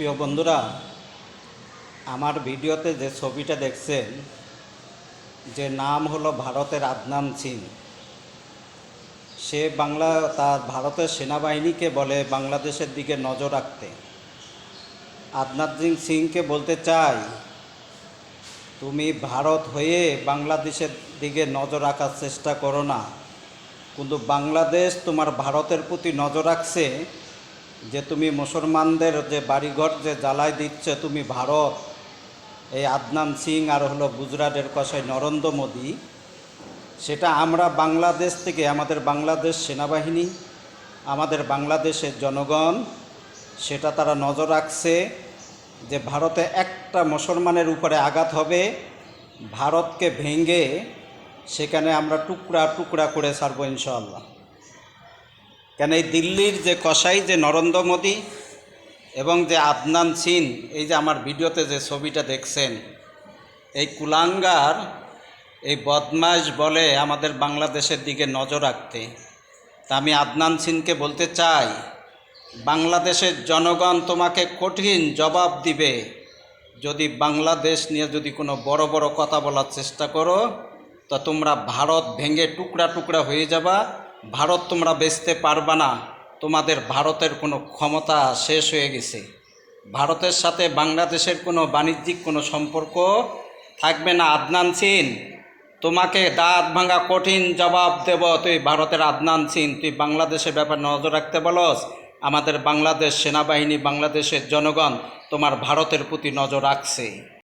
প্রিয় বন্ধুরা, আমার ভিডিওতে যে ছবিটা দেখছেন, যে নাম হলো ভারতের আদনান সিং। সে বাংলা, তার ভারতের সেনাবাহিনীকে বলে বাংলাদেশের দিকে নজর রাখতে। আদনান সিং সিংকে বলতে চাই, তুমি ভারত হয়ে বাংলাদেশের দিকে নজর রাখার চেষ্টা করো না। কিন্তু বাংলাদেশ তোমার ভারতের প্রতি নজর রাখছে যে তুমি মুসলমানদের যে বাড়িঘর যে জ্বালায় দিচ্ছে তুমি ভারত। এই আদনান সিং আর হলো গুজরাটের কষাই নরেন্দ্র মোদী। সেটা আমরা বাংলাদেশ থেকে, আমাদের বাংলাদেশ সেনাবাহিনী, আমাদের বাংলাদেশের জনগণ, সেটা তারা নজর রাখছে যে ভারতে একটা মুসলমানের উপরে আঘাত হবে, ভারতকে ভেঙে সেখানে আমরা টুকরা টুকরা করে ছাড়বো ইনশাল্লাহ কেন এই দিল্লির যে কসাই, যে নরেন্দ্র মোদী এবং যে আদনান সিন এই যে আমার ভিডিওতে যে ছবিটা দেখছেন, এই কুলাঙ্গার, এই বদমাস বলে আমাদের বাংলাদেশের দিকে নজর রাখতে। তা আমি আদনান সিনকে বলতে চাই, বাংলাদেশের জনগণ তোমাকে কঠিন জবাব দিবে। যদি বাংলাদেশ নিয়ে যদি কোনো বড় বড় কথা বলার চেষ্টা করো, তা তোমরা ভারত ভেঙে টুকরা টুকরা হয়ে যাবা। ভারত তোমরা বেচতে পারবা না, তোমাদের ভারতের কোনো ক্ষমতা শেষ হয়ে গেছে। ভারতের সাথে বাংলাদেশের কোনো বাণিজ্যিক কোনো সম্পর্ক থাকবে না, আদনান সিন। তোমাকে দাঁত ভাঙা কঠিন জবাব দেব, তুই ভারতের আদনান সিন। তুই বাংলাদেশের ব্যাপারে নজর রাখতে বলস, আমাদের বাংলাদেশ সেনাবাহিনী, বাংলাদেশের জনগণ তোমার ভারতের প্রতি নজর রাখছে।